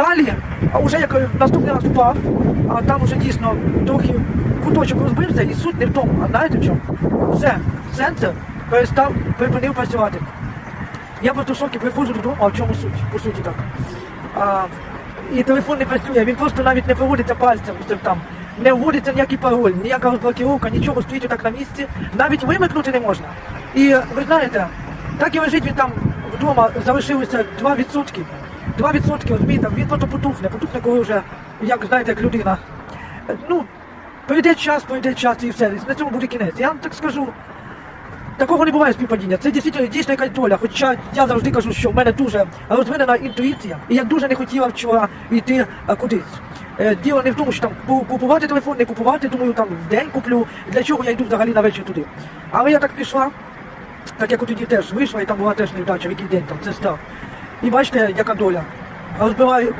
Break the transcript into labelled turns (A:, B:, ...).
A: Далі, а вже як наступний раз впав, а там вже дійсно трохи куточок розбився, і суть не в тому, а знаєте в чому? Все, центр перестав, припинив працювати. Я просто в приходжу додому, а в чому суть? По суті так. А, і телефон не працює, він просто навіть не проводиться пальцем там. Не вводиться ніякий пароль, ніяка розблокировка, нічого стоїть так на місці, навіть вимикнути не можна. І ви знаєте, так і лежить він там вдома, залишилося 2%. 2% розумієте, він просто потухне, потухне, коли вже, як знаєте, як людина. Е, Ну, пройде час, пройде час і все. На цьому буде кінець. Я вам так скажу. Такого не буває співпадіння. Це дійсно дійсно якась доля. Хоча я завжди кажу, що в мене дуже розвинена інтуїція, і я дуже не хотіла вчора йти кудись. Е, Діло не в тому, що там купувати телефон, не купувати, думаю, там в день куплю. Для чого я йду взагалі на вечір туди. Але я так пішла, так як у тоді теж вийшла, і там була теж невдача, в який день там це став. І бачите, яка доля. Розбиваю